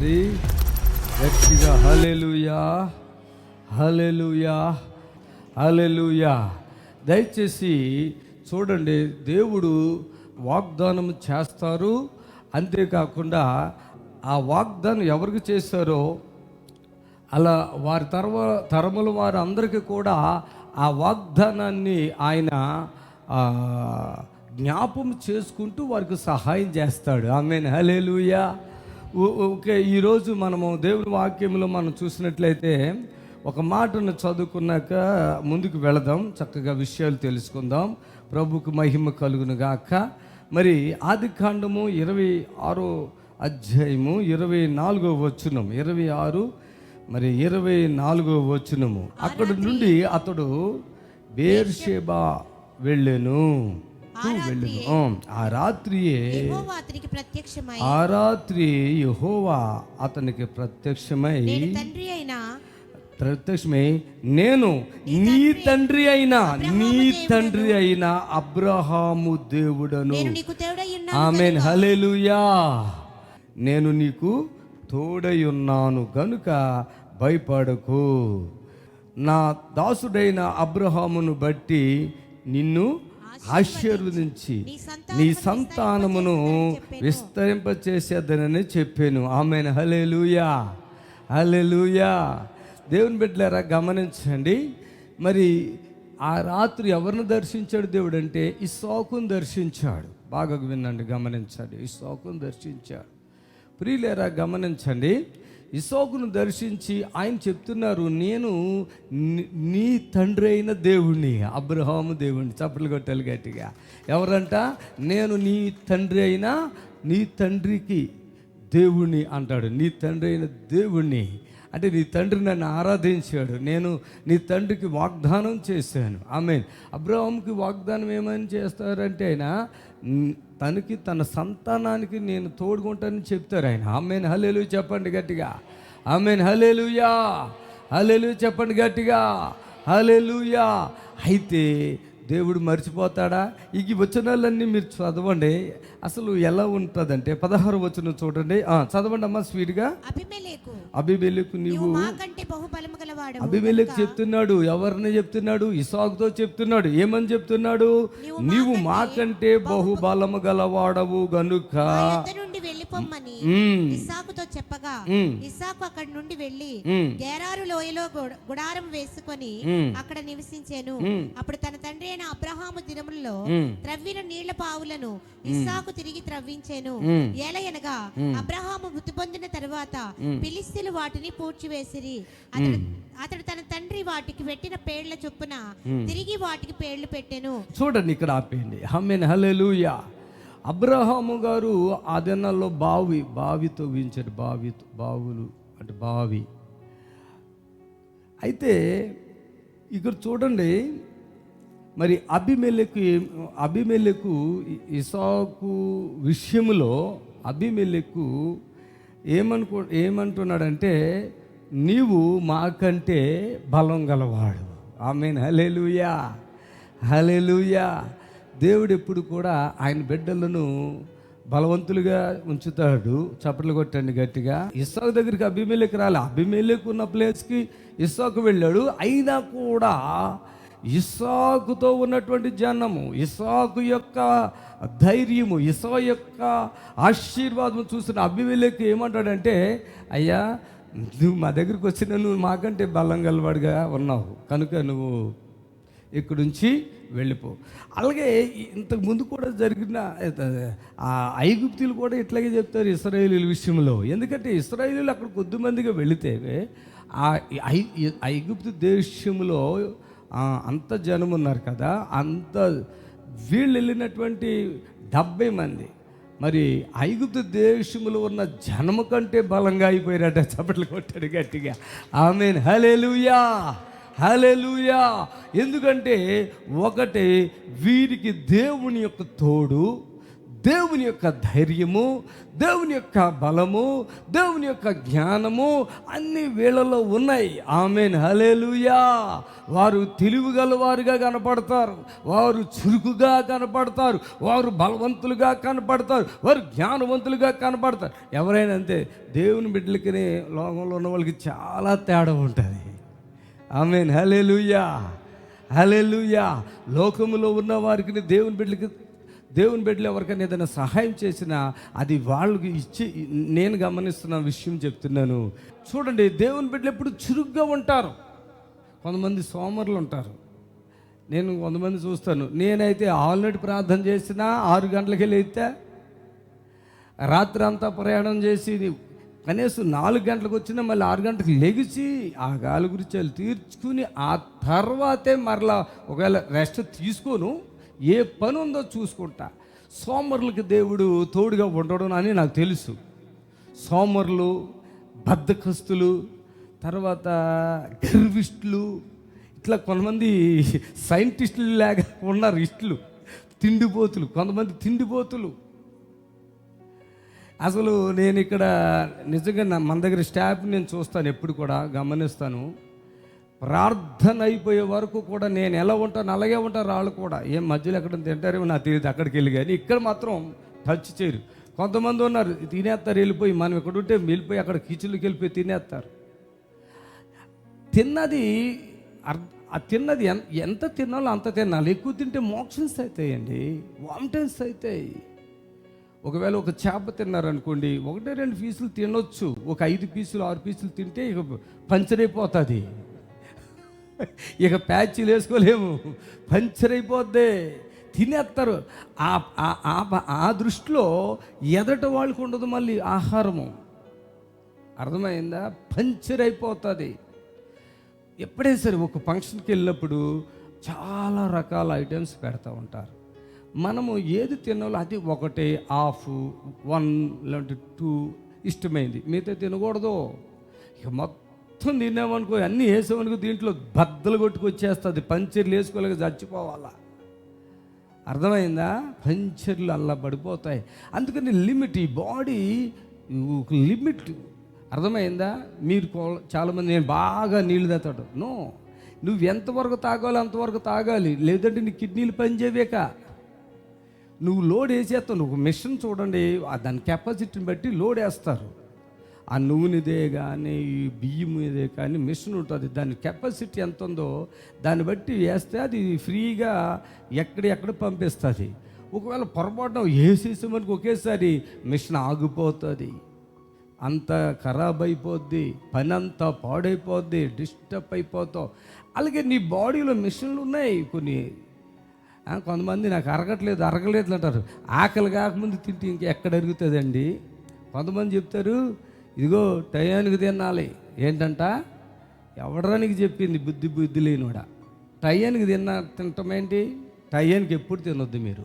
మరి గట్టిగా hallelujah hallelujah hallelujah దయచేసి చూడండి దేవుడు వాగ్దానం చేస్తారు. అంతేకాకుండా ఆ వాగ్దానం ఎవరికి చేశారో అలా వారి తరవ తరముల వారందరికీ కూడా ఆ వాగ్దానాన్ని ఆయన జ్ఞాపం చేసుకుంటూ వారికి సహాయం చేస్తాడు. ఆమె హలేలుయా ఓకే ఈరోజు మనము దేవుని వాక్యంలో మనం చూసినట్లయితే ఒక మాటను చదువుకున్నాక ముందుకు వెళదాం చక్కగా విషయాలు తెలుసుకుందాం. ప్రభుకు మహిమ కలుగును గాక. మరి ఆది కాండము ఇరవై ఆరో అధ్యాయము ఇరవై నాలుగో వచ్చునం ఇరవై ఆరు మరి ఇరవై నాలుగో వచనము. అక్కడ నుండి అతడు బేర్షేబా వెళ్ళెను. వెళ్ళెను. ఆ, రాత్రియే యెహోవా అతనికి ప్రత్యక్షమై ఆ రాత్రి యెహోవా అతనికి ప్రత్యక్షమై తండ్రి అయిన ప్రత్యక్షమై నేను నీ తండ్రి అయినా నీ తండ్రి అయిన అబ్రహాము దేవుడను. ఆమెన్. హల్లెలూయా. నేను నీకు తోడై ఉన్నాను గనుక భయపడకు. నా దాసుడైన అబ్రహామును బట్టి నిన్ను ఆశీర్వదించి నీ సంతానమును విస్తరింప చేసేదనని చెప్పాను. ఆమెన్. హల్లెలూయా. హల్లెలూయా. దేవుని బిడ్డలారా గమనించండి. మరి ఆ రాత్రి ఎవరిని దర్శించాడు దేవుడు అంటే ఇస్సాకును దర్శించాడు. బాగా వినండి గమనించండి. ఇస్సాకును దర్శించాడు. ప్రియులేరా గమనించండి. ఇసోకును దర్శించి ఆయన చెప్తున్నారు నేను నీ తండ్రి అయిన దేవుణ్ణి అబ్రహాము దేవుణ్ణి. చప్పట్లు కొట్టాలి గట్టిగా. ఎవరంట? నేను నీ తండ్రి అయినా నీ తండ్రికి దేవుణ్ణి అంటాడు. నీ తండ్రి అయిన దేవుణ్ణి అంటే నీ తండ్రి నన్ను ఆరాధించాడు. నేను నీ తండ్రికి వాగ్దానం చేశాను. ఆమె అబ్రహాంకి వాగ్దానం ఏమని చేస్తారంటే ఆయన తనకి తన సంతానానికి నేను తోడుకుంటానని చెప్తారు ఆయన. అమ్మేన్ హలేలు చెప్పండి గట్టిగా. ఆమెన్. హలేలుయా హలేలు చెప్పండి గట్టిగా. హలేలుయా అయితే దేవుడు మర్చిపోతాడా? ఈ వచనాలన్నీ మీరు చదవండి. అసలు ఎలా ఉంటుందంటే పదహారు వచనం చూడండి. ఆ, చదవండి అమ్మా స్వీట్గా అభిమెలేకు అభిమేలకు నీవు అభిమేలకు చెప్తున్నాడు ఎవరిని చెప్తున్నాడు? ఇసాకుతో చెప్తున్నాడు. ఏమని చెప్తున్నాడు? నీవు మాకంటే బహుబలము గలవాడవు గనుక. వెళ్ళిపోమ్మని ఉమ్, ఇస్సాకుతో చెప్పగా ఉమ్, ఇస్సాకు అక్కడి నుండి వెళ్ళి గేరారు లోయలో గుడ- గుడారం వేసుకొని అక్కడ నివసించాను. అప్పుడు తన తండ్రి అయిన అబ్రహాము దినములలో త్రవ్విన నీళ్ళ పావులను ఇస్సాకు తిరిగి త్రవ్వించాను. ఏలయనగా అబ్రహాము మృతి పొందిన తరువాత ఫిలిస్తీన్లు వాటిని పూడ్చివేసిరి. అతడు అతడు తన తండ్రి వాటికి పెట్టిన పేర్ల చొప్పున తిరిగి వాటికి పేర్లు పెట్టెను. చూడండి ఇక్కడ ఆపేయండి. హమ్మేన్ హల్లెలూయా. అబ్రహాము గారు ఆ దినాల్లో బావి బావితో వీంచారు బావి బావులు అంటే బావి. అయితే ఇక్కడ చూడండి మరి అభిమెలకు అభిమెలకు ఇసాకు విషయంలో అభిమెలకు ఏమనుకో ఏమంటున్నాడంటే నీవు మాకంటే బలం గలవాడు. ఆమెన్. హలేలుయా హలేలుయా దేవుడు ఎప్పుడు కూడా ఆయన బిడ్డలను బలవంతులుగా ఉంచుతాడు. చప్పట్లు కొట్టండి గట్టిగా. ఇస్సాకు దగ్గరికి అభిమేలకు రాలే. అభిమేలకు ఉన్న ప్లేస్కి ఇస్సాకు వెళ్ళాడు. అయినా కూడా ఇస్సాకుతో ఉన్నటువంటి జనము ఇస్సాకు యొక్క ధైర్యము ఇసా యొక్క ఆశీర్వాదం చూసిన అభిమేలకు ఏమంటాడంటే అయ్యా నువ్వు మా దగ్గరికి వచ్చిన నువ్వు మాకంటే బలం గలవాడిగా ఉన్నావు. కనుక నువ్వు ఇక్కడుంచి వెళ్ళిపో. అలాగే ఇంతకు ముందు కూడా జరిగిన ఆ ఐగుప్తులు కూడా ఇట్లాగే చెప్తారు ఇస్రాయేలీల విషయంలో. ఎందుకంటే ఇస్రాయేలీలు అక్కడ కొద్దిమందిగా వెళితే ఆ ఐ- ఐగుప్తు దేశంలో అంత జనం ఉన్నారు కదా అంత వీళ్ళు వెళ్ళినటువంటి డెబ్బై మంది. మరి ఐగుప్తు దేశంలో ఉన్న జనము కంటే బలంగా అయిపోయారట చప్పట్లు కొట్టాడు గట్టిగా. ఆమెన్. హలేలుయా హలెలుయా ఎందుకంటే ఒకటి వీరికి దేవుని యొక్క తోడు దేవుని యొక్క ధైర్యము దేవుని యొక్క బలము దేవుని యొక్క జ్ఞానము అన్ని వీళ్ళలో ఉన్నాయి. ఆమెన్. హలేలుయా వారు తెలివిగలవారుగా కనపడతారు. వారు చురుకుగా కనపడతారు. వారు బలవంతులుగా కనపడతారు. వారు జ్ఞానవంతులుగా కనపడతారు. ఎవరైనా అంతే దేవుని బిడ్డలకి లోకంలో ఉన్న వాళ్ళకి చాలా తేడా ఉంటుంది. ఆమెన్. హలేలుయా హలేలుయా లోకములో ఉన్న వారికి దేవుని బిడ్డలకి దేవుని బిడ్డలు ఎవరికైనా ఏదైనా సహాయం చేసినా అది వాళ్ళకి ఇచ్చి నేను గమనిస్తున్న విషయం చెప్తున్నాను. చూడండి దేవుని బిడ్డలు ఎప్పుడు చురుగ్గా ఉంటారు. కొంతమంది సోమరులు ఉంటారు. నేను కొంతమంది చూస్తాను. నేనైతే ఆల్రెడీ ప్రార్థన చేసినా ఆరు గంటలకి లేస్తే రాత్రి అంతా ప్రయాణం చేసి కనీసం నాలుగు గంటలకు వచ్చినా మళ్ళీ ఆరు గంటలకు లెగిసి ఆ గాలి గురించి వాళ్ళు తీర్చుకుని ఆ తర్వాతే మరలా ఒకవేళ రెస్ట్ తీసుకోను ఏ పని ఉందో చూసుకుంటా. సోమరులకి దేవుడు తోడుగా ఉండడం అని నాకు తెలుసు. సోమరులు బద్ధకస్తులు తర్వాత గర్విష్ఠులు ఇట్లా కొంతమంది సైంటిస్టులు లేక ఉన్నారు ఇష్టలు తిండిపోతులు కొంతమంది తిండిపోతులు. అసలు నేను ఇక్కడ నిజంగా నా మన దగ్గర స్టాఫ్ నేను చూస్తాను ఎప్పుడు కూడా గమనిస్తాను. ప్రార్థన అయిపోయే వరకు కూడా నేను ఎలా ఉంటాను అలాగే ఉంటారు వాళ్ళు కూడా. ఏం మధ్యలో ఎక్కడ తింటారేమో నాకు తెలియదు అక్కడికి వెళ్ళి కానీ ఇక్కడ మాత్రం టచ్ చేయరు. కొంతమంది ఉన్నారు తినేస్తారు వెళ్ళిపోయి. మనం ఇక్కడ ఉంటే వెళ్ళిపోయి అక్కడ కిచెన్లోకి వెళ్ళిపోయి తినేస్తారు. తిన్నది అర్- ఆ తిన్నది ఎంత తినాలో అంత తినాలి. ఎక్కువ తింటే మోక్షన్స్ అవుతాయండి వామిటన్స్ అవుతాయి ఒకవేళ ఒక చేప తిన్నారనుకోండి ఒకటే రెండు పీసులు తినొచ్చు. ఒక ఐదు పీసులు ఆరు పీసులు తింటే ఇక పంచర్ అయిపోతుంది ఇక ప్యాచీలు వేసుకోలేము. పంచర్ అయిపోద్ది తినేస్తారు ఆ దృష్టిలో ఎదట వాళ్ళకు ఉండదు మళ్ళీ ఆహారము. అర్థమైందా? పంచర్ అయిపోతుంది ఎప్పుడైనా సరే ఒక ఫంక్షన్కి వెళ్ళినప్పుడు చాలా రకాల ఐటమ్స్ పెడతా ఉంటారు. మనము ఏది తినాలో అది ఒకటే. హాఫ్ వన్ లేదంటే టూ ఇష్టమైంది. మిగతా తినకూడదు. ఇక మొత్తం తిన్నామనుకో అన్నీ వేసామనుకో దీంట్లో బద్దలు కొట్టుకొచ్చేస్తుంది. పంచర్లు వేసుకోలేక చచ్చిపోవాలా. అర్థమైందా? పంచర్లు అల్లా పడిపోతాయి. అందుకని లిమిట్ ఈ బాడీ ఒక లిమిట్. అర్థమైందా? మీరు చాలామంది నేను బాగా నీళ్ళు తాతాడు నో. నువ్వు ఎంతవరకు తాగాలో అంతవరకు తాగాలి. లేదంటే నీ కిడ్నీలు పనిచేయక నువ్వు లోడ్ వేసేస్తావు నువ్వు మిషన్ చూడండి ఆ దాని కెపాసిటీని బట్టి లోడ్ వేస్తారు. ఆ నూనెదే కానీ ఈ బియ్యం ఇదే కానీ మిషన్ ఉంటుంది. దాని కెపాసిటీ ఎంత ఉందో దాన్ని బట్టి వేస్తే అది ఫ్రీగా ఎక్కడ ఎక్కడ పంపిస్తుంది. ఒకవేళ పొరపాటున వేసేసామనుకో ఒకేసారి మిషన్ ఆగిపోతుంది. అంత ఖరాబ్ అయిపోద్ది పని అంతా పాడైపోద్ది డిస్టర్బ్ అయిపోతావు. అలాగే నీ బాడీలో మిషన్లు ఉన్నాయి కొన్ని కొంతమంది నాకు అరగట్లేదు అరగలేదు అంటారు. ఆకలి కాకముందు తింటే ఇంకెక్కడ అరుగుతుందండి? కొంతమంది చెప్తారు ఇదిగో టయానికి తినాలి. ఏంటంట? ఎవడరానికి చెప్పింది బుద్ధి బుద్ధి లేనివాడ? టయానికి తిన్న తినటమేంటి టయానికి ఎప్పుడు తినొద్దు మీరు.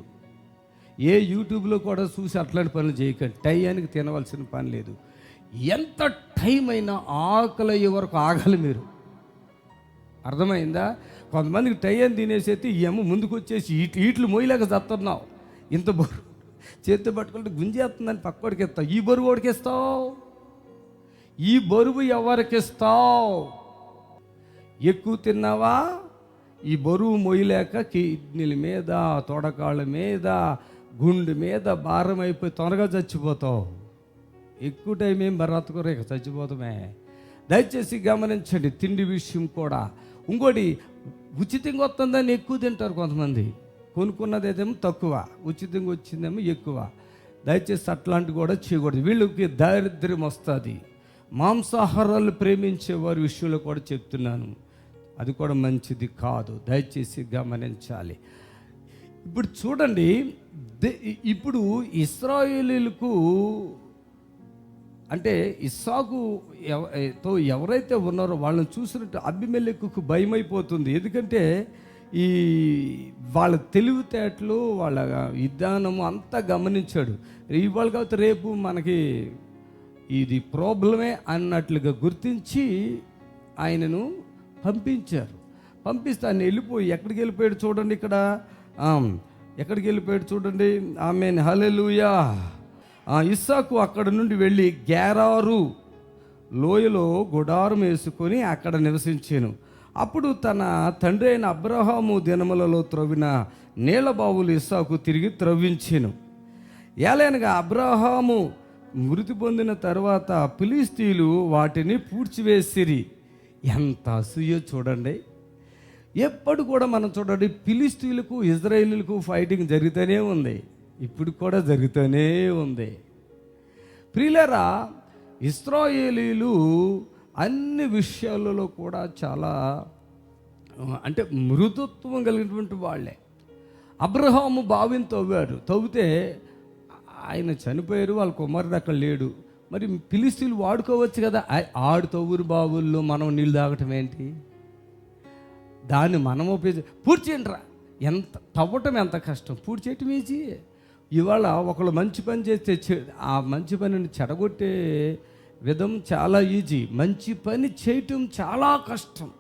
ఏ యూట్యూబ్లో కూడా చూసి అట్లాంటి పనులు చేయకండి. టయానికి తినవలసిన పని లేదు. ఎంత టైం అయినా ఆకలి అయ్యే వరకు ఆగాలి మీరు. అర్థమైందా? కొంతమందికి టైం తినేసేసి ఏమో ముందుకు వచ్చేసి ఇట్లు ఇట్లు మొయ్యలేక చస్తున్నావు ఇంత బరువు చేతి పట్టుకుంటే గుంజేస్తుందని పక్కోడికి ఇస్తావు ఈ బరువు ఓడికి ఇస్తావు ఈ బరువు ఎవరికి ఇస్తావు ఎక్కువ తిన్నావా? ఈ బరువు మొయ్యలేక కిడ్నీల మీద తొడకాళ్ళ మీద గుండె మీద భారం అయిపోయి త్వరగా చచ్చిపోతావు. ఎక్కువ టైం ఏం బ్రతకరు ఇక చచ్చిపోతామే. దయచేసి గమనించండి తిండి విషయం కూడా. ఇంకోటి ఉచితంగా వస్తుందని ఎక్కువ తింటారు కొంతమంది. కొనుక్కున్నది ఏదేమో తక్కువ ఉచితంగా వచ్చిందేమో ఎక్కువ. దయచేసి అట్లాంటివి కూడా చేయకూడదు. వీళ్ళకి దారిద్ర్యం వస్తుంది. మాంసాహారాలు ప్రేమించే వారి విషయంలో కూడా చెప్తున్నాను. అది కూడా మంచిది కాదు. దయచేసి గమనించాలి. ఇప్పుడు చూడండి దే- ఇప్పుడు ఇస్రాయేలీలకు అంటే ఇస్సాకు ఎవరైతే ఉన్నారో వాళ్ళని చూసినట్టు అభిమెలెక్కుకు భయమైపోతుంది. ఎందుకంటే ఈ వాళ్ళ తెలివితేటలు వాళ్ళ విధానము అంతా గమనించాడు. ఇవాళ కాబట్టి రేపు మనకి ఇది ప్రాబ్లమే అన్నట్లుగా గుర్తించి ఆయనను పంపించారు. పంపిస్తే ఆయన వెళ్ళిపోయి ఎక్కడికి వెళ్ళిపోయాడు చూడండి ఇక్కడ. ఎక్కడికి వెళ్ళిపోయాడు చూడండి. ఆమె హలెలుయా ఇస్సాకు అక్కడ నుండి వెళ్ళి గేరారు లోయలో గుడారం వేసుకొని అక్కడ నివసించాను. అప్పుడు తన తండ్రి అయిన అబ్రహాము దినములలో త్రవ్విన నీళ్ళ బావులు ఇస్సాకు తిరిగి త్రవ్వించాను. ఏలైనగా అబ్రహాము మృతి పొందిన తర్వాత పిలిస్తీలు వాటిని పూడ్చివేసిరి. ఎంత అసూయ చూడండి. ఎప్పుడు కూడా మనం చూడండి పిలిస్తీలకు ఇజ్రాయిలీలకు ఫైటింగ్ జరుగుతూనే ఉంది. ఇప్పుడు కూడా జరుగుతూనే ఉంది. ప్రియులరా ఇస్రాయేలీలు అన్ని విషయాలలో కూడా చాలా అంటే మృదుత్వం కలిగినటువంటి వాళ్ళే. అబ్రహాము బావిని తవ్వాడు తవ్వితే ఆయన చనిపోయారు వాళ్ళ కుమారుడు అక్కడ లేడు. మరి పిలిస్తీలు వాడుకోవచ్చు కదా? ఆడు తవ్వురు బావుల్లో మనం నీళ్ళు తాగటం ఏంటి? దాన్ని మనం ఉపయోగ పూర్తి ఎంత తవ్వటం ఎంత కష్టం? పూర్తి చేయటం ఈజీ. ఇవాళ ఒకళ్ళు మంచి పని చేస్తే చె- ఆ మంచి పనిని చెడగొట్టే విధం చాలా ఈజీ. మంచి పని చేయటం చాలా కష్టం.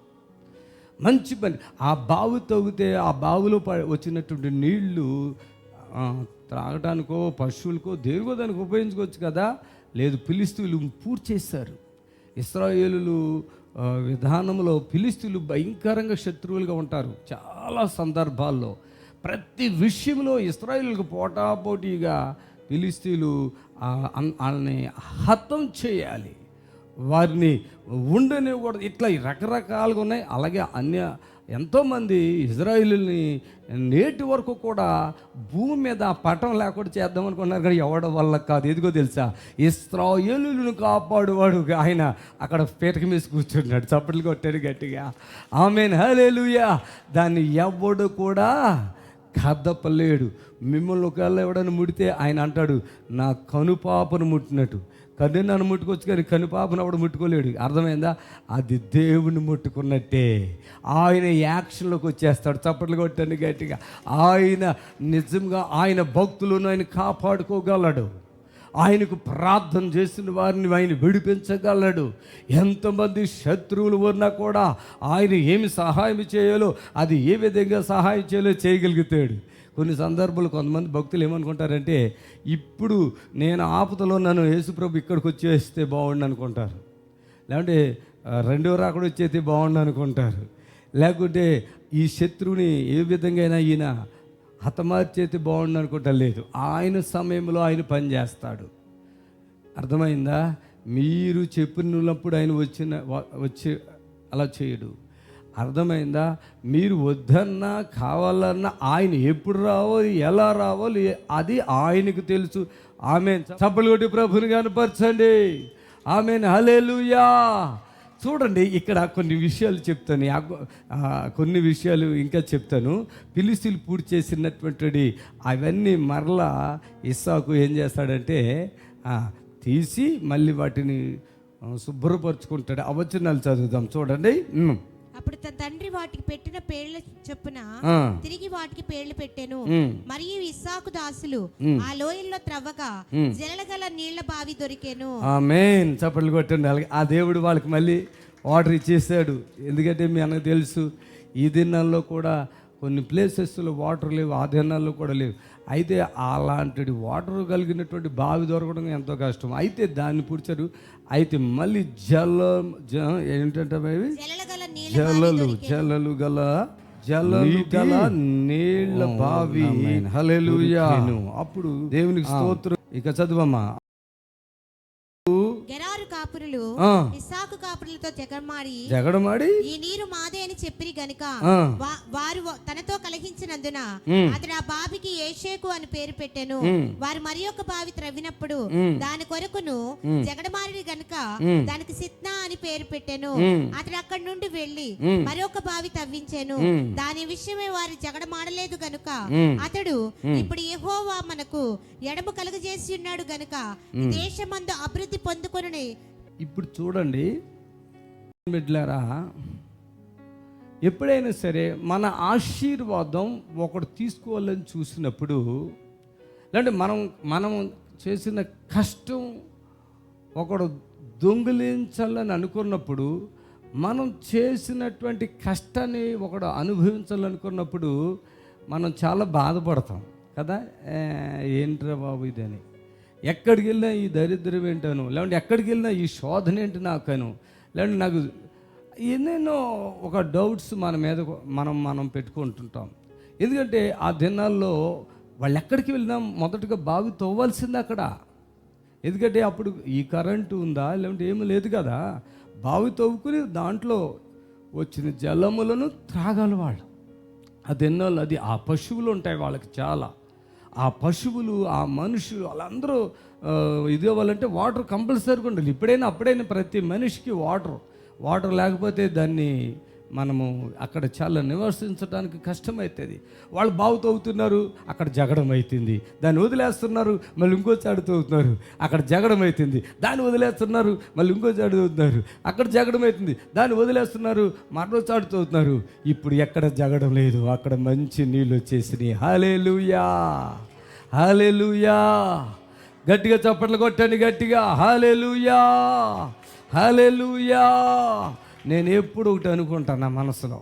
మంచి పని. ఆ బావి తవ్వితే ఆ బావిలో ప- వచ్చినటువంటి నీళ్ళు త్రాగటానికో పశువులకో దేనికో దానికి ఉపయోగించుకోవచ్చు కదా? లేదు పిలిస్తులు పూర్తి చేశారు. ఇస్రాయేలు విధానంలో పిలిస్తులు భయంకరంగా శత్రువులుగా ఉంటారు. చాలా సందర్భాల్లో. ప్రతి విషయంలో ఇస్రాయిల్కు పోటాపోటీగా ఫిలిస్తీన్లు వాళ్ళని హతం చేయాలి. వారిని ఉండనివ్వకూడదు. ఇట్లా రకరకాలుగా ఉన్నాయి. అలాగే అన్య ఎంతోమంది ఇజ్రాయిల్ని నేటి వరకు కూడా భూమి మీద పటం లేకుండా చేద్దాం అనుకున్నారు కానీ ఎవడ వల్ల కాదు. ఎదుగో తెలుసా? ఇస్రాయేలులను కాపాడువాడు ఆయన అక్కడ పీటక మీద కూర్చున్నాడు చప్పట్లు కొట్టాడు గట్టిగా. ఆమెన్. హలేలుయా దాన్ని ఎవడు కూడా కదపలేడు మిమ్మల్ని ఒకవేళ ఎవడని ముడితే ఆయన అంటాడు నా కనుపాపను ముట్టినట్టు. కన్ను నన్ను ముట్టుకోవచ్చు కానీ కనుపాపను ఎవడు ముట్టుకోలేడు. అర్థమైందా? అది దేవుని ముట్టుకున్నట్టే. ఆయన యాక్షన్లోకి వచ్చేస్తాడు. చప్పట్లు కొట్టండి గట్టిగా. ఆయన నిజంగా ఆయన భక్తులను ఆయన కాపాడుకోగలడు. ఆయనకు ప్రార్థన చేసిన వారిని ఆయన విడిపించగలడు. ఎంతమంది శత్రువులు ఉన్నా కూడా ఆయన ఏమి సహాయం చేయాలో అది ఏ విధంగా సహాయం చేయాలో చేయగలుగుతాడు. కొన్ని సందర్భాలు కొంతమంది భక్తులు ఏమనుకుంటారంటే ఇప్పుడు నేను ఆపదలో నన్ను యేసుప్రభు ఇక్కడికి వచ్చేస్తే బాగుండు అనుకుంటారు. లేకుంటే రెండో రాకుండా వచ్చేస్తే బాగుండు అనుకుంటారు. లేకుంటే ఈ శత్రువుని ఏ విధంగా అయినా ఈయన హతమార్చేతి బాగుండు అనుకుంటా లేదు. ఆయన సమయంలో ఆయన పని చేస్తాడు. అర్థమైందా? మీరు చెప్పినప్పుడు ఆయన వచ్చిన వచ్చి అలా చేయడు. అర్థమైందా? మీరు వద్దన్నా కావాలన్నా ఆయన ఎప్పుడు రావాలి ఎలా రావాలి అది ఆయనకు తెలుసు. ఆమె చప్పలు కొట్టి ప్రభుని కనపరచండి ఆమె హలేలుయా చూడండి ఇక్కడ కొన్ని విషయాలు చెప్తాను. కొన్ని విషయాలు ఇంకా చెప్తాను. పిలిసిలు పూర్తి చేసినటువంటి అవన్నీ మరలా ఇస్సాకు ఏం చేస్తాడంటే తీసి మళ్ళీ వాటిని శుభ్రపరుచుకుంటాడు. అవచనాలు చదువుదాం. చూడండి. అప్పుడు తన తండ్రి వాటికి పెట్టిన పేర్ల చొప్పున. తిరిగి వాటికి పేర్లు పెట్టెను. మరియు ఇస్సాకు దాసులు ఆ లోయల్లో త్రవ్వగా జలగల నీళ్ళ బావి దొరికెను. ఆమెన్. చప్పట్లు కొట్టండి. ఆ దేవుడు వాళ్ళకి మళ్ళీ వాటర్ ఇచ్చేసాడు. ఎందుకంటే మీ అన్నకు తెలుసు ఈ దినాల్లో కూడా కొన్ని ప్లేసెస్లో వాటర్ లేవు ఆ దినాల్లో కూడా లేవు. అయితే అలాంటి వాటర్ కలిగినటువంటి బావి దొరకడం ఎంతో కష్టం. అయితే దాన్ని పుడిచారు. అయితే మళ్ళీ జల జ ఏంటంటే జలలు జలలు గల జలలు గల నీళ్ళ బావి. హల్లెలూయా. అప్పుడు దేవునికి స్తోత్రం. ఇక చదువమ్మా. కాపురులు. ఇస్సాకు కాపురులతో జగమాడి జగడమాడి ఈ నీరు మాదే అని చెప్పిరి గనుక వారు తనతో కలిగించినందున. అతడు ఆ బావికి ఏషేకు అని పేరు పెట్టెను. వారు మరి ఒక బావి త్రవ్వినప్పుడు. దాని కొరకును జగడమారి గనుక. దానికి సిత్నా అని పేరు పెట్టెను. అతడు అక్కడి నుండి వెళ్ళి ఉమ్. మరొక బావి తవ్వించెను. దాని విషయమే వారు జగడమాడలేదు గనుక. అతడు ఇప్పుడు యెహోవా మనకు ఎడము కలుగజేసి ఉన్నాడు గనుక దేశమందు అభివృద్ధి పొందుకొనుని ఇప్పుడు చూడండి. బిడ్లారా ఎప్పుడైనా సరే మన ఆశీర్వాదం ఒకడు తీసుకోవాలని చూసినప్పుడు లేదంటే మనం మనం చేసిన కష్టం ఒకడు దొంగిలించాలని అనుకున్నప్పుడు మనం చేసినటువంటి కష్టాన్ని ఒకడు అనుభవించాలనుకున్నప్పుడు మనం చాలా బాధపడతాం. కదా? ఏంట్రా బాబు ఇదని. ఎక్కడికి వెళ్ళినా ఈ దరిద్రం ఏంటను? లేదంటే ఎక్కడికి వెళ్ళినా ఈ శోధన ఏంటి నాకను? లేదంటే నాకు ఎన్నెన్నో ఒక డౌట్స్ మన మీద మనం మనం పెట్టుకుంటుంటాం. ఎందుకంటే ఆ దినాల్లో వాళ్ళు ఎక్కడికి వెళ్ళినా మొదటగా బావి తవ్వాల్సింది అక్కడ. ఎందుకంటే అప్పుడు ఈ కరెంటు ఉందా? లేదంటే ఏమీ లేదు కదా? బావి తవ్వుకుని దాంట్లో వచ్చిన జలములను త్రాగాలి వాళ్ళు. ఆ ఎన్నోళ్ళు అది ఆ పశువులు ఉంటాయి వాళ్ళకి చాలా. ఆ పశువులు ఆ మనుషులు వాళ్ళందరూ ఇది అవ్వాలంటే వాటర్ కంపల్సరీగా ఉండాలి. ఇప్పుడైనా అప్పుడైనా ప్రతి మనిషికి వాటర్ వాటర్ లేకపోతే దాన్ని మనము అక్కడ చాలా నివసించడానికి కష్టమవుతుంది వాళ్ళు బావు తవ్వుతున్నారు అక్కడ జగడం అవుతుంది దాన్ని వదిలేస్తున్నారు మళ్ళీ ఇంకో చాడుతవుతున్నారు అక్కడ జగడం అవుతుంది దాన్ని వదిలేస్తున్నారు మళ్ళీ ఇంకో చాడు అక్కడ జగడం అవుతుంది దాన్ని వదిలేస్తున్నారు మరో చాడుతవుతున్నారు ఇప్పుడు ఎక్కడ జగడం లేదు అక్కడ మంచి నీళ్ళు వచ్చేసినాయి. హాలేలుయా హాలేలుయా గట్టిగా చప్పట్లు కొట్టండి గట్టిగా. హాలేలుయా హాలేలుయా నేను ఎప్పుడు ఒకటి అనుకుంటాను నా మనసులో.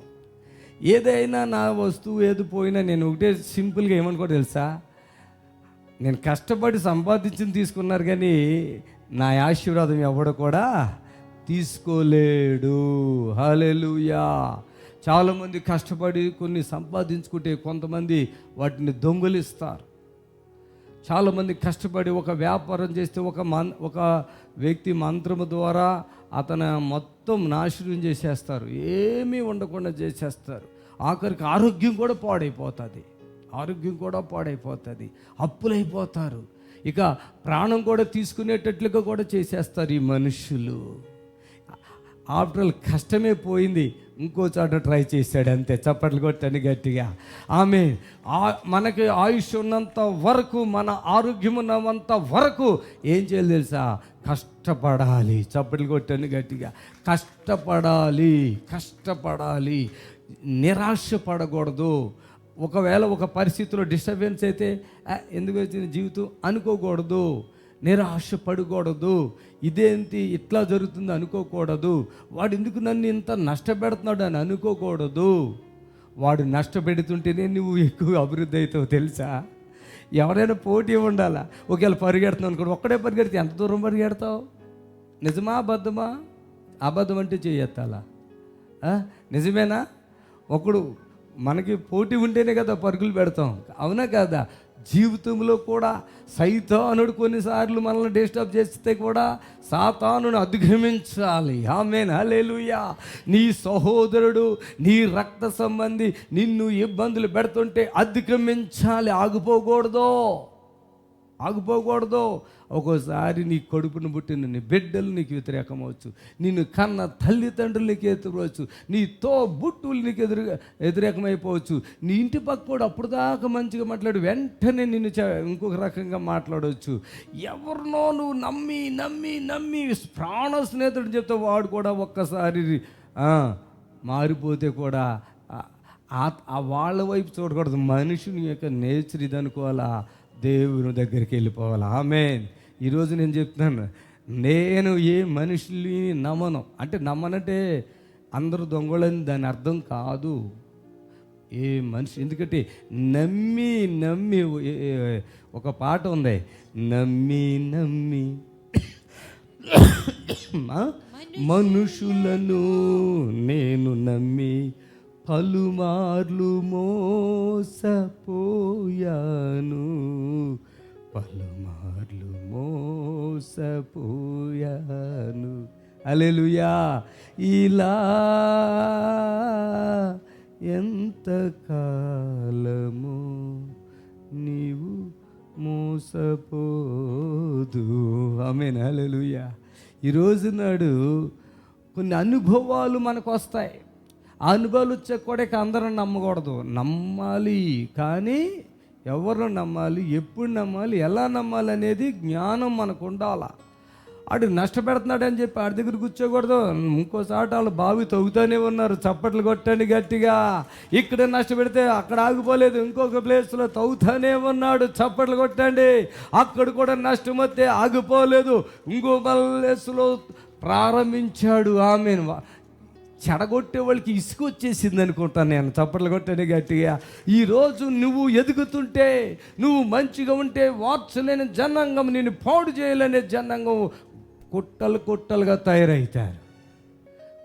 ఏదైనా నా వస్తువు ఏది పోయినా నేను ఒకటే సింపుల్గా ఏమనుకో తెలుసా? నేను కష్టపడి సంపాదించింది తీసుకున్నారు కానీ నా ఆశీర్వాదం ఎవడు కూడా తీసుకోలేడు. హలెలుయా చాలామంది కష్టపడి కొన్ని సంపాదించుకుంటే కొంతమంది వాటిని దొంగలిస్తారు. చాలామంది కష్టపడి ఒక వ్యాపారం చేస్తే ఒక మన్ ఒక వ్యక్తి మంత్రము ద్వారా అతను మొత్తం నాశనం చేసేస్తారు. ఏమీ ఉండకుండా చేసేస్తారు. ఆఖరికి ఆరోగ్యం కూడా పాడైపోతుంది. ఆరోగ్యం కూడా పాడైపోతుంది. అప్పులైపోతారు. ఇక ప్రాణం కూడా తీసుకునేటట్లుగా కూడా చేసేస్తారు ఈ మనుషులు. ఆఫ్టర్ ఆల్ కష్టమే పోయింది. ఇంకో చోట ట్రై చేశాడు అంతే. చప్పట్లు కొట్టండి గట్టిగా. ఆమె మనకి ఆయుష్ ఉన్నంత వరకు మన ఆరోగ్యం ఉన్నంత వరకు ఏం చేయాలి తెలుసా? కష్టపడాలి. చప్పట్లు కొట్టండి గట్టిగా. కష్టపడాలి. కష్టపడాలి. నిరాశ పడకూడదు. ఒకవేళ ఒక పరిస్థితిలో డిస్టర్బెన్స్ అయితే ఎందుకు వచ్చిన జీవితం అనుకోకూడదు. నిరాశ పడకూడదు ఇదేంటి ఇట్లా జరుగుతుంది అనుకోకూడదు. వాడు ఎందుకు నన్ను ఇంత నష్టపెడుతున్నాడు అని అనుకోకూడదు. వాడు నష్టపెడుతుంటేనే నువ్వు ఎక్కువ అభివృద్ధి అవుతావు తెలుసా? ఎవరైనా పోటీ ఉండాలా? ఒకవేళ పరిగెడుతున్నావు అనుకోండి ఒక్కడే పరిగెడితే ఎంత దూరం పరిగెడతావు? నిజమా అబద్ధమా? అబద్ధం అంటే చేయెత్తాలా? నిజమేనా? ఒకడు మనకి పోటీ ఉంటేనే కదా పరుగులు పెడతాం. అవునా కదా? జీవితంలో కూడా సైతానుడు కొన్నిసార్లు మనల్ని డిస్టర్బ్ చేస్తే కూడా సాతానుని అధిగమించాలి. ఆమెన్. హల్లెలూయా. నీ సహోదరుడు నీ రక్త సంబంధి నిన్ను ఇబ్బందులు పెడుతుంటే అధిగమించాలి. ఆగిపోకూడదు. ఆగిపోకూడదు. ఒక్కోసారి నీ కొడుకును పుట్టిన నీ బిడ్డలు నీకు వ్యతిరేకమవచ్చు. నిన్ను కన్న తల్లిదండ్రులు నీకు ఎదురవచ్చు. నీ తో బుట్టులు నీకు ఎదురు వ్యతిరేకమైపోవచ్చు. నీ ఇంటి పక్క కూడా అప్పుడు దాకా మంచిగా మాట్లాడు. వెంటనే నిన్ను ఇంకొక రకంగా మాట్లాడవచ్చు ఎవరినో నువ్వు నమ్మి నమ్మి నమ్మి ప్రాణ స్నేహితుడు చెప్తే వాడు కూడా ఒక్కసారి మారిపోతే కూడా ఆ- వాళ్ళ వైపు చూడకూడదు. మనుషుని యొక్క నేచర్ ఇది అనుకోవాలా? దేవుని దగ్గరికి వెళ్ళిపోవాలి? ఆమె ఈరోజు నేను చెప్తున్నాను నేను ఏ మనుషుల్ని నమ్మను. అంటే నమ్మనంటే అందరూ దొంగలని దాని అర్థం కాదు. ఏ మనిషి ఎందుకంటే నమ్మి నమ్మి ఒక పాట ఉంది నమ్మి నమ్మి మనుషులను నేను నమ్మి పలుమార్లు మోసపోయాను. పలు మోసపోయాను. అలెలుయా ఇలా ఎంత కాలము నీవు మోసపోదు. ఆమె అలెలుయా ఈరోజు నాడు కొన్ని అనుభవాలు మనకు వస్తాయి ఆ అనుభవాలు వచ్చే కూడా ఇక అందరం నమ్మకూడదు. నమ్మాలి కానీ ఎవరు నమ్మాలి ఎప్పుడు నమ్మాలి ఎలా నమ్మాలి అనేది జ్ఞానం మనకు ఉండాలా. ఆడు నష్టపెడుతున్నాడు అని చెప్పి ఆడి దగ్గర కూర్చోకూడదు. ఇంకోసారి వాళ్ళు బావి తవ్వుతూనే ఉన్నారు. చప్పట్లు కొట్టండి గట్టిగా. ఇక్కడ నష్టపెడితే అక్కడ ఆగిపోలేదు. ఇంకొక ప్లేస్లో తవ్వుతూనే ఉన్నాడు. చప్పట్లు కొట్టండి. అక్కడ కూడా నష్టం వస్తే ఆగిపోలేదు. ఇంకో ప్లేస్లో ప్రారంభించాడు. ఆమె చెడగొట్టే వాళ్ళకి ఇసుక వచ్చేసింది అనుకుంటాను నేను. చప్పట్లు కొట్టాను గట్టిగా. ఈరోజు నువ్వు ఎదుగుతుంటే నువ్వు మంచిగా ఉంటే వార్చలేని జనాంగం నేను పాడు చేయలేని జనాంగం కుట్టలు కుట్టలుగా తయారవుతారు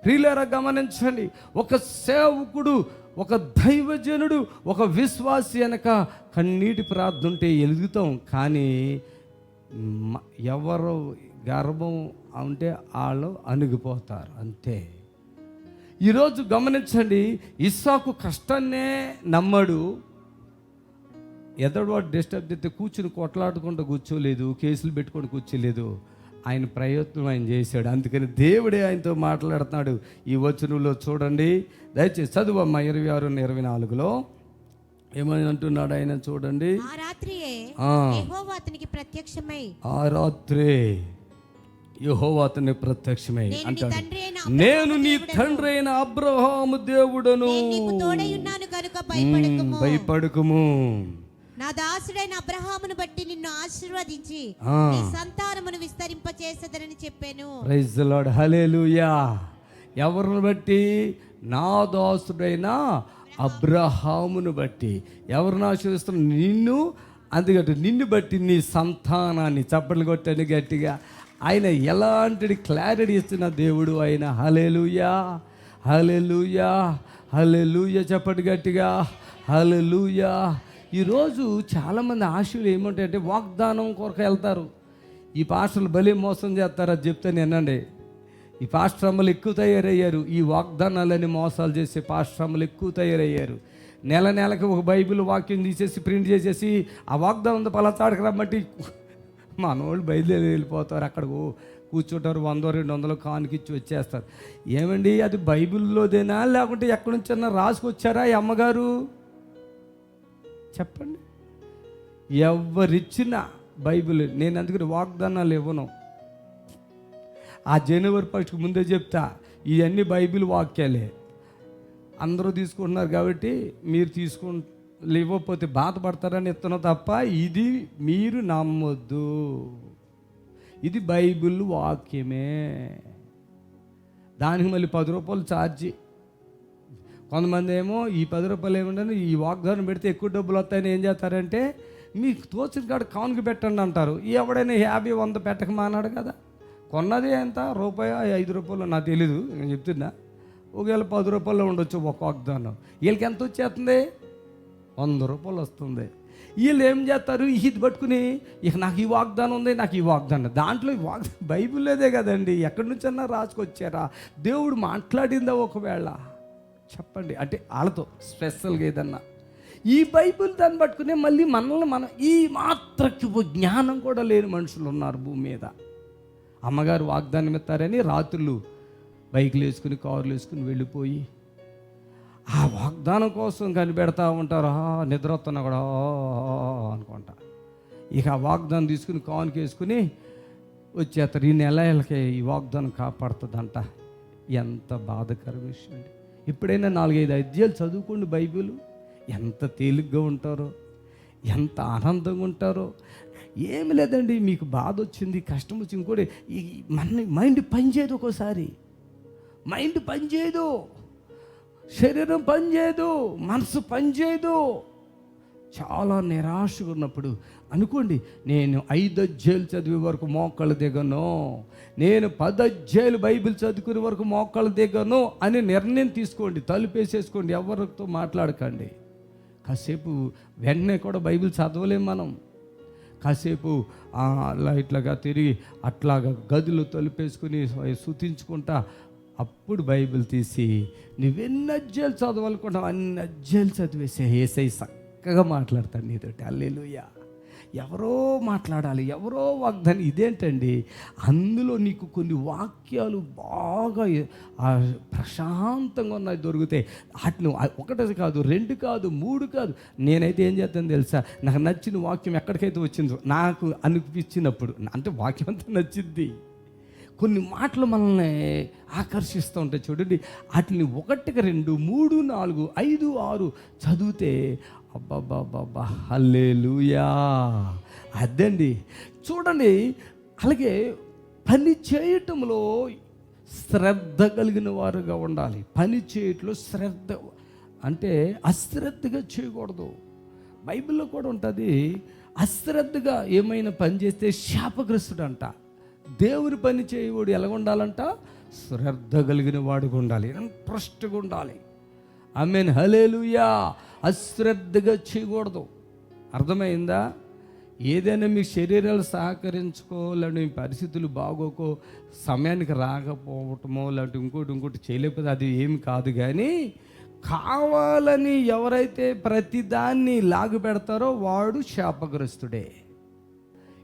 ప్రియులారా గమనించండి ఒక సేవకుడు ఒక దైవజనుడు ఒక విశ్వాసి వెనక కన్నీటి ప్రార్థన ఉంటే ఎదుగుతాం కానీ ఎవరు గర్భం ఉంటే వాళ్ళు అణిగిపోతారు. అంతే. ఈరోజు గమనించండి ఇస్సాకు కష్టాన్నే నమ్మడు. ఎదడు వాడు డిస్టర్బ్ చేస్తే కూర్చుని కొట్లాడుకుంటూ కూర్చోలేదు కేసులు పెట్టుకొని కూర్చోలేదు. ఆయన ప్రయత్నం ఆయన చేశాడు. అందుకని దేవుడే ఆయనతో మాట్లాడుతున్నాడు. ఈ వచనంలో చూడండి. దయచేసి చదువు అమ్మ ఇరవై ఆరు ఇరవై నాలుగులో. ఏమని అంటున్నాడు ఆయన చూడండి. ఆ ప్రత్యక్షమై ఆ రాత్రే. యెహోవా అతని ప్రత్యక్షమై అంటాడు. నేను నీ తండ్రి అయిన అబ్రహాము దేవుడను. భయపడకుము. భయపడకుము. నా దాసుడైన అబ్రహామును బట్టి నిన్ను ఆశీర్వదించి. నీ సంతానమును విస్తరింపచేసదనని చెప్పాను. ప్రైజ్ లార్డ్ హల్లెలూయా ఎవరిని బట్టి? నా దాసుడైన అబ్రహామును బట్టి. ఎవరిని ఆశీర్వదిస్తున్న? నిన్ను. అందుకట్టు నిన్ను బట్టి నీ సంతానాన్ని చప్పట్లు కొట్టండి గట్టిగా. ఆయన ఎలాంటి క్లారిటీ ఇస్తున్న దేవుడు ఆయన? హలెలుయా హలెలుయా హలెలుయ చెప్పటి గట్టిగా. హలెలుయా ఈరోజు చాలామంది ఆశలు ఏమంటాయంటే వాగ్దానం కొరకు వెళ్తారు. ఈ పాస్టర్లు బలి మోసం చేస్తారని చెప్తే నేనండి. ఈ పాశ్రమలు ఎక్కువ తయారయ్యారు. ఈ వాగ్దానాలని మోసాలు చేసే పాశ్రమలు ఎక్కువ తయారయ్యారు. నెల నెలకి ఒక బైబిల్ వాక్యం తీసేసి ప్రింట్ చేసేసి ఆ వాగ్దానం పలచాడకు రమ్మంటే మనోళ్ళు బయలుదేరి వెళ్ళిపోతారు అక్కడ కూర్చుంటారు వంద రెండు వందలు కానికిచ్చి వచ్చేస్తారు. ఏమండి అది బైబిల్లోదేనా? లేకుంటే ఎక్కడి నుంచన్నా రాసుకొచ్చారా ఈ అమ్మగారు? చెప్పండి. ఎవరిచ్చిన బైబిల్ నేను అందుకని వాగ్దానాలు ఇవ్వను. ఆ జనవరి ఫస్ట్కి ముందే చెప్తా ఇవన్నీ బైబిల్ వాక్యాలే. అందరూ తీసుకుంటున్నారు కాబట్టి మీరు తీసుకుంటారు ఇవ్వకపోతే బాధపడతారని ఇస్తున్నా తప్ప ఇది మీరు నమ్మొద్దు. ఇది బైబిల్ వాక్యమే. దానికి మళ్ళీ పది రూపాయలు ఛార్జీ కొంతమంది ఏమో ఈ పది రూపాయలు ఏముండని ఈ వాగ్దానం పెడితే ఎక్కువ డబ్బులు వస్తాయని ఏం చేస్తారంటే మీకు తోచిన కాడ కానుక పెట్టండి అంటారు. ఎవడైనా యాభై వంద పెట్టక మానాడు కదా. కొన్నది ఎంత? రూపాయి ఐదు రూపాయలు నాకు తెలీదు. నేను చెప్తున్నా. ఒకవేళ పది రూపాయలు ఉండొచ్చు ఒక వాగ్దానం. వీళ్ళకి ఎంత వచ్చేస్తుంది? వంద రూపాయలు వస్తుంది. వీళ్ళు ఏం చేస్తారు? ఇది పట్టుకుని ఇక నాకు ఈ వాగ్దానం ఉంది నాకు ఈ వాగ్దానం దాంట్లో ఈ వాగ్ బైబిల్లోదే కదండి. ఎక్కడి నుంచన్నా రాసుకొచ్చారా దేవుడు మాట్లాడిందా ఒకవేళ? చెప్పండి. అంటే వాళ్ళతో స్పెషల్గా ఏదన్నా. ఈ బైబిల్ దాన్ని పట్టుకునే మళ్ళీ మనల్ని మనం ఈ మాత్రకి జ్ఞానం కూడా లేని మనుషులు ఉన్నారు భూమి మీద. అమ్మగారు వాగ్దానం ఇస్తారని రాత్రులు బైకులు వేసుకుని కార్లు వేసుకుని వెళ్ళిపోయి ఆ వాగ్దానం కోసం కనిపెడతా ఉంటారు. "ఆ, నిద్ర వస్తున్నా కూడా అనుకుంటా. ఇక ఆ వాగ్దానం తీసుకుని కానుకేసుకుని వచ్చేస్తారు. ఈ నెలలకి ఈ వాగ్దానం కాపాడుతుందంట. ఎంత బాధకర విషయం అండి. ఎప్పుడైనా నాలుగైదు అధ్యాయులు చదువుకోండి బైబిల్. ఎంత తేలిగ్గా ఉంటారో ఎంత ఆనందంగా ఉంటారో. ఏమి లేదండి మీకు బాధ వచ్చింది కష్టం వచ్చింది కూడా ఈ మన మైండ్ పనిచేయదు ఒక్కోసారి. మైండ్ పనిచేయదు శరీరం పనిచేయదు మనసు పనిచేయదు. చాలా నిరాశగా ఉన్నప్పుడు అనుకోండి నేను ఐదు అజ్జేలు చదివే వరకు మోకాళ్ళు దిగను నేను పదజ్జేలు బైబిల్ చదువుకునే వరకు మోకాళ్ళు దిగను అని నిర్ణయం తీసుకోండి తలుపేసేసుకోండి ఎవరితో మాట్లాడకండి. కాసేపు వెంటనే కూడా బైబిల్ చదవలేం మనం. కాసేపు అలా ఇట్లాగా తిరిగి అట్లాగా గదులు తలుపేసుకుని శుతించుకుంటా అప్పుడు బైబిల్ తీసి నువ్వెన్ని అజ్జలు చదవాలనుకుంటావు అన్ని అజ్జలు చదివేసే. ఏసై చక్కగా మాట్లాడతాడు నీతోటి. అల్లెలుయ్యా ఎవరో మాట్లాడాలి ఎవరో వాగ్దానం. ఇదేంటండి? అందులో నీకు కొన్ని వాక్యాలు బాగా ప్రశాంతంగా ఉన్నాయి దొరుకుతాయి వాటిని ఒకటి కాదు రెండు కాదు మూడు కాదు. నేనైతే ఏం చేస్తాను తెలుసా? నాకు నచ్చిన వాక్యం ఎక్కడికైతే వచ్చిందో నాకు అనిపించినప్పుడు అంటే వాక్యం అంతా నచ్చింది. కొన్ని మాటలు మనల్ని ఆకర్షిస్తూ ఉంటాయి చూడండి. వాటిని ఒకటికి రెండు మూడు నాలుగు ఐదు ఆరు చదివితే అబ్బాబ్బాబ్బా హల్లేలుయా. అదండి. చూడండి అలాగే పని చేయటంలో శ్రద్ధ కలిగిన వారుగా ఉండాలి. పని చేయట్లో శ్రద్ధ అంటే అశ్రద్ధగా చేయకూడదు. బైబిల్లో కూడా ఉంటుంది అశ్రద్ధగా ఏమైనా పని చేస్తే శాపగ్రస్తుడు అంట దేవుని పని చేయవాడు ఎలా ఉండాలంట శ్రద్ధ కలిగిన వాడుగా ఉండాలి. ఇంట్రెస్ట్గా ఉండాలి. ఐ మీన్ హలేలుయా అశ్రద్ధగా చేయకూడదు. అర్థమైందా? ఏదైనా మీ శరీరాలు సహకరించుకో లేదంటే మీ పరిస్థితులు బాగోకో సమయానికి రాకపోవటమో లేదంటే ఇంకోటి ఇంకోటి చేయలేకపోతే అది ఏమి కాదు కానీ కావాలని ఎవరైతే ప్రతిదాన్ని లాగు పెడతారో వాడు శాపగ్రస్తుడే.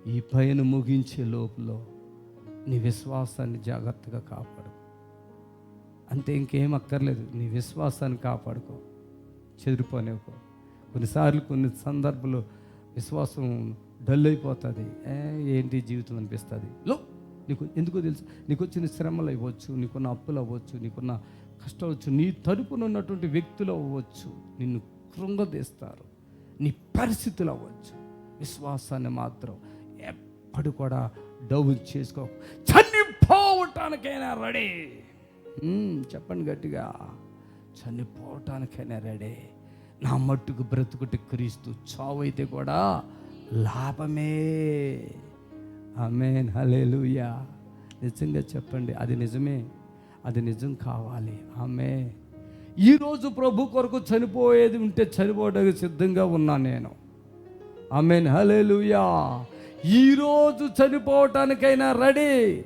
ఈ పైన ముగించే లోపల నీ విశ్వాసాన్ని జాగ్రత్తగా కాపాడు అంతే ఇంకేం అక్కర్లేదు నీ విశ్వాసాన్ని కాపాడుకో చెదిరిపోనివ్వకో. కొన్నిసార్లు కొన్ని సందర్భాలు విశ్వాసం డల్ అయిపోతుంది ఏ ఏంటి జీవితం అనిపిస్తుంది? లో నీకు ఎందుకో తెలుసు నీకు వచ్చిన శ్రమలు అవ్వచ్చు నీకున్న అప్పులు అవ్వచ్చు నీకున్న కష్టం అవ్వచ్చు నీ తరపున ఉన్నటువంటి వ్యక్తులు అవ్వచ్చు నిన్ను కృంగదీస్తారు నీ పరిస్థితులు అవ్వచ్చు. విశ్వాసాన్ని మాత్రం ఎప్పుడు కూడా డౌన్ చేసుకో. చనిపోవటానికైనా రెడీ. చెప్పండి గట్టిగా. చనిపోవటానికైనా రెడీ. నా మట్టుకు బ్రతుకుటి క్రీస్తు చావు అయితే కూడా లాభమే. ఆమెన్ హలేలుయా నిజంగా చెప్పండి అది నిజమే. అది నిజం కావాలి. ఆమె ఈరోజు ప్రభు కొరకు చనిపోయేది ఉంటే చనిపోవడానికి సిద్ధంగా ఉన్నా నేను. ఆమెన్ హలేలుయా ఈరోజు చనిపోవటానికైనా రెడీ.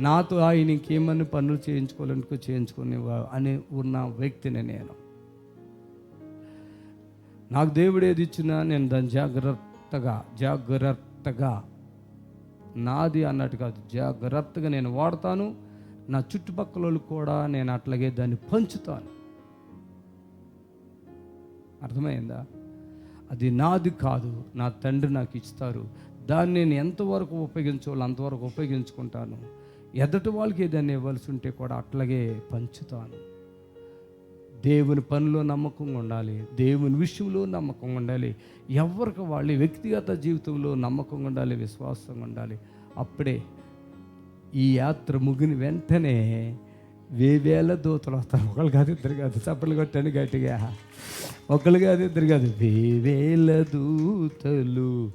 నాతో ఆయన ఇంకేమన్నా పనులు చేయించుకోవాలనుకో చేయించుకునే అని ఉన్న వ్యక్తిని నేను. నాకు దేవుడు ఏది ఇచ్చినా నేను దాన్ని జాగ్రత్తగా జాగ్రత్తగా నాది అన్నట్టు కాదు జాగ్రత్తగా నేను వాడతాను. నా చుట్టుపక్కల వాళ్ళు కూడా నేను అట్లాగే దాన్ని పంచుతాను. అర్థమైందా? అది నాది కాదు నా తండ్రి నాకు ఇస్తారు దాన్ని నేను ఎంతవరకు ఉపయోగించాలో అంతవరకు ఉపయోగించుకుంటాను. ఎదటి వాళ్ళకి ఏదైనా ఇవ్వాల్సి ఉంటే కూడా అట్లాగే పంచుతాను. దేవుని పనిలో నమ్మకంగా ఉండాలి. దేవుని విషయంలో నమ్మకంగా ఉండాలి. ఎవరికి వాళ్ళ వ్యక్తిగత జీవితంలో నమ్మకంగా ఉండాలి విశ్వాసంగా ఉండాలి. అప్పుడే ఈ యాత్ర ముగిన వెంటనే వేవేల దూతలు వస్తారు. ఒకళ్ళు కాదు ఇద్దరు కాదు. చప్పలు కొట్టండి గట్టిగా. ఒకళ్ళు కాదు ఇద్దరు కాదు. వేవేల దూతలు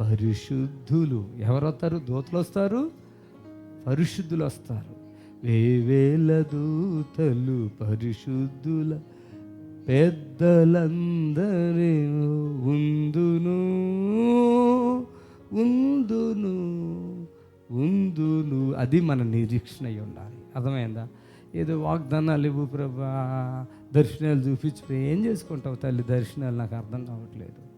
పరిశుద్ధులు. ఎవరు వస్తారు? దూతలు వస్తారు. పరిశుద్ధులు వస్తారు. వేవేల దూతలు పరిశుద్ధుల పెద్దలందరి ఉందును ఉందును ఉందును. అది మన నిరీక్షణ అయి ఉండాలి అర్థమైందా? ఏదో వాగ్దానాలు ఇవ్వు ప్రభా దర్శనాలు చూపించి ఏం చేసుకుంటావు తల్లి? దర్శనాలు నాకు అర్థం కావట్లేదు.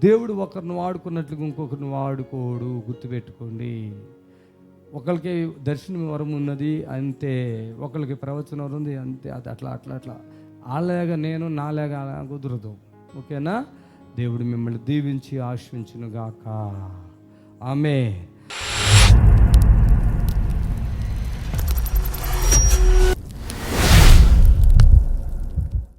దేవుడు ఒకరిని వాడుకున్నట్లుగా ఇంకొకరిని వాడుకోడు గుర్తుపెట్టుకోండి. ఒకరికి దర్శనం వరం ఉన్నది అంతే. ఒకరికి ప్రవచన వరం ఉంది అంతే. అది అట్లా అట్లా అట్లా. అలాగా నేను నాలాగా అలా కుదరదు. ఓకేనా? దేవుడు మిమ్మల్ని దీవించి ఆశ్వించును గాక ఆమె